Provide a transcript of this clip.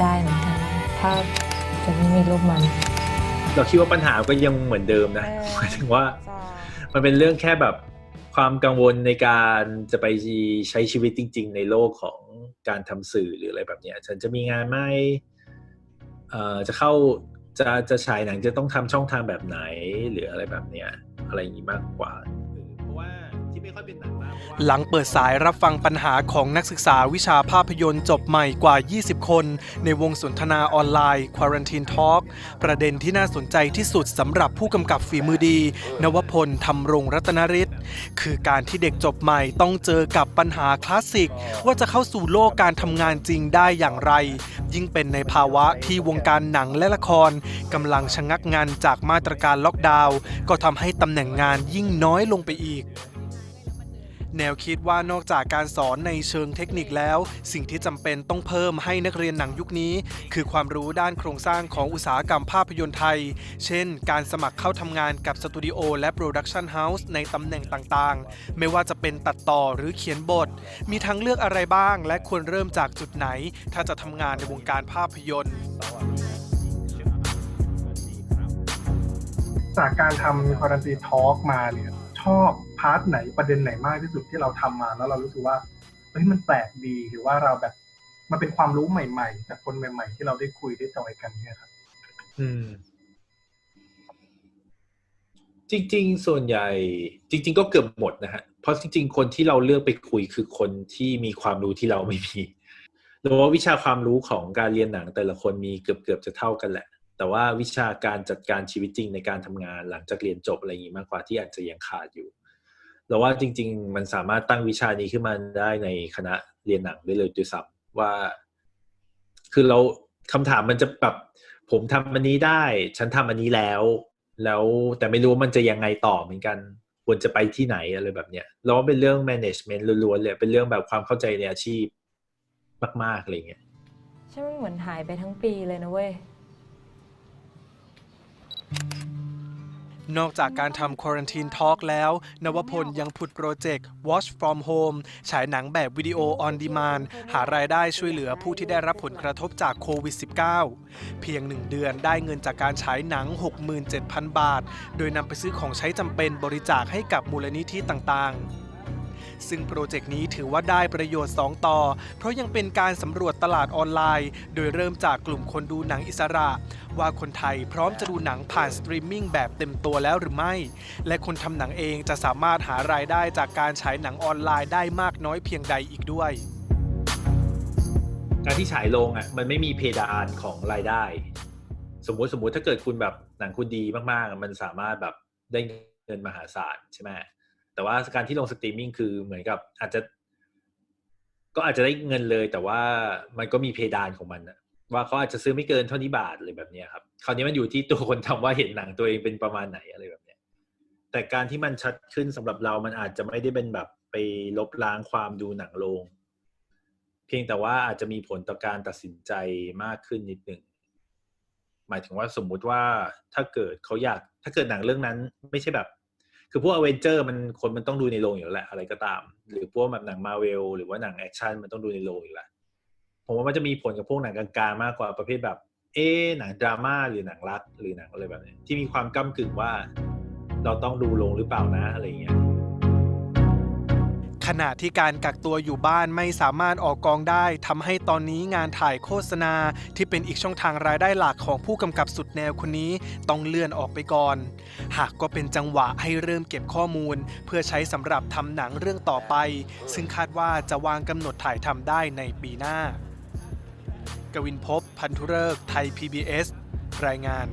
ได้เหมือนกันถ้าจะไม่มีรูปมัน เราคิดว่าปัญหาก็ยังเหมือนเดิมนะเออหมายถึงว่าใช่มันเป็นเรื่องแค่แบบความกังวลในการจะไปใช้ชีวิตจริง ๆ ในโลกของการทำสื่อหรืออะไรแบบเนี้ยฉันจะมีงานไหมเอ่อจะเข้าจะจะฉายหนังจะต้องทำช่องทางแบบไหนหรืออะไรแบบเนี้ยอะไรอย่างนี้มากกว่า หนังมากเพราะว่าหลังเปิดสายรับฟังปัญหาของนักศึกษาวิชาภาพยนตร์จบใหม่กว่า 20 คน ในวงสนทนาออนไลน์ Quarantine Talk ประเด็นที่น่าสนใจที่สุดสำหรับผู้กำกับฝีมือดี นวพลธรรมรงรัตนฤทธิ์คือการที่เด็กจบใหม่ต้องเจอกับปัญหาคลาสสิก ว่าจะเข้าสู่โลกการทำงานจริงได้อย่างไร ยิ่งเป็นในภาวะที่วงการหนังและละครกำลังชะงักงานจากมาตรการล็อกดาวน์ก็ทำให้ตำแหน่งงานยิ่งน้อยลงไปอีก แนวคิดว่านอกจากการสอนในเชิงเทคนิคแล้ว สิ่งที่จำเป็นต้องเพิ่มให้นักเรียนหนังยุคนี้ คือความรู้ด้านโครงสร้างของอุตสาหกรรมภาพยนตร์ไทย เช่น การสมัครเข้าทำงานกับสตูดิโอและโปรดักชันเฮาส์ในตำแหน่งต่างๆ ไม่ว่าจะเป็นตัดต่อหรือเขียนบท มีทางเลือกอะไรบ้าง และควรเริ่มจากจุดไหน ถ้าจะทำงานในวงการภาพยนตร์จากการทำคอรันตีทอล์กมาเนี่ย อบพาร์ทไหนประเด็นไหนมากที่สุดที่เราทำมาแล้วเรารู้สึกว่าเฮ้ยมันแปลกดีหรือว่าเราแบบมันเป็นความรู้ใหม่ๆจากคนใหม่ ๆ ที่เราได้คุยได้จอยกันเนี่ยครับ อืม จริง ๆ ส่วนใหญ่ จริง ๆ ก็เกือบหมดนะฮะเพราะจริง ๆ คนที่เราเลือกไปคุยคือคนที่มีความรู้ที่เราไม่มีหรือว่าวิชาความรู้ของการเรียนหนังแต่ละคนมีเกือบๆจะเท่ากันแหละ แต่ว่าวิชาการจัดการชีวิตจริงในการทำงานหลังจากเรียนจบอะไรอย่างนี้มากกว่าที่อาจจะยังขาดอยู่เราว่าจริง ๆ มันสามารถตั้งวิชานี้ขึ้นมาได้ในคณะเรียนหนังได้เลยด้วยซ้ำว่า คือเราคำถามมันจะแบบผมทำอันนี้ได้ ฉันทำอันนี้แล้ว แล้วแต่ไม่รู้ว่ามันจะยังไงต่อเหมือนกันควรจะไปที่ไหนอะไรแบบเนี้ยเราว่าเป็นเรื่อง management ล้วนๆเลยเป็นเรื่องแบบความเข้าใจในอาชีพมากๆอะไรเงี้ยใช่มันเหมือนหายไปทั้งปีเลยนะเว้ย นอกจากการทำ Quarantine Talk แล้ว นวพลยังผุดโปรเจกต์ Watch from Home ฉายหนังแบบวิดีโอออนดีมานหารายได้ช่วยเหลือผู้ที่ได้รับผลกระทบจากโควิด -19 เพียงหนึ่งเดือนได้เงินจากการฉายหนัง 67,000 บาท โดยนำไปซื้อของใช้จำเป็นบริจาคให้กับมูลนิธิต่างๆ ซึ่งโปรเจกต์นี้ถือว่าได้ประโยชน์ 2 ต่อ เพราะยังเป็นการสำรวจตลาดออนไลน์ โดยเริ่มจากกลุ่มคนดูหนังอิสระ ว่าคนไทยพร้อมจะดูหนังผ่านสตรีมมิ่งแบบเต็มตัวแล้วหรือไม่ และคนทำหนังเองจะสามารถหารายได้จากการฉายหนังออนไลน์ได้มากน้อยเพียงใดอีกด้วยการที่ฉายลงอะมันไม่มีเพดานของรายได้ สมมุติสมมุติถ้าเกิดคุณแบบหนังคุณดีมากๆ มันสามารถแบบได้เงินมหาศาลใช่ไหม แต่ว่าการที่ลงสตรีมมิ่งคือเหมือนกับอาจจะ ก็อาจจะได้เงินเลย แต่ว่ามันก็มีเพดานของมันอะว่าเขาอาจจะซื้อไม่เกินเท่านี้บาทอะไรแบบนี้ครับคราวนี้มันอยู่ที่ตัวคนทำว่าเห็นหนังตัวเองเป็นประมาณไหนอะไรแบบเนี้ย แต่การที่มันชัดขึ้นสำหรับเรามันอาจจะไม่ได้เป็นแบบไปลบล้างความดูหนังโรงเพียงแต่ว่าอาจจะมีผลต่อการตัดสินใจมากขึ้นนิดหนึ่งหมายถึงว่าสมมุติว่าถ้าเกิดเขาอยาก ถ้าเกิดหนังเรื่องนั้น ไม่ใช่แบบ คือพวกอเวนเจอร์มันคนมันต้องดูในโรงอยู่แล้วแหละอะไรก็ตาม หรือพวกแบบหนังมาเวลหรือว่าหนังแอคชั่นมันต้องดูในโรงอยู่แล้วผมว่ามันจะมีผลกับพวกหนังกลางๆมากกว่าประเภทแบบ เอ๊หนังดราม่าหรือหนังรักหรือหนังอะไรแบบนี้ที่มีความก้ากึ่งว่า เราต้องดูโรงหรือเปล่านะอะไรอย่างเงี้ย ขณะที่การกักตัวอยู่บ้านไม่สามารถออกกองได้ทำให้ตอนนี้งานถ่ายโฆษณา ที่เป็นอีกช่องทางรายได้หลักของผู้กำกับสุดแนวคนนี้ต้องเลื่อนออกไปก่อน หากก็เป็นจังหวะให้เริ่มเก็บข้อมูล เพื่อใช้สำหรับทำหนังเรื่องต่อไป ซึ่งคาดว่าจะวางกำหนดถ่ายทำได้ในปีหน้า กวินพบพันธุเริกษ์ไทย PBS รายงาน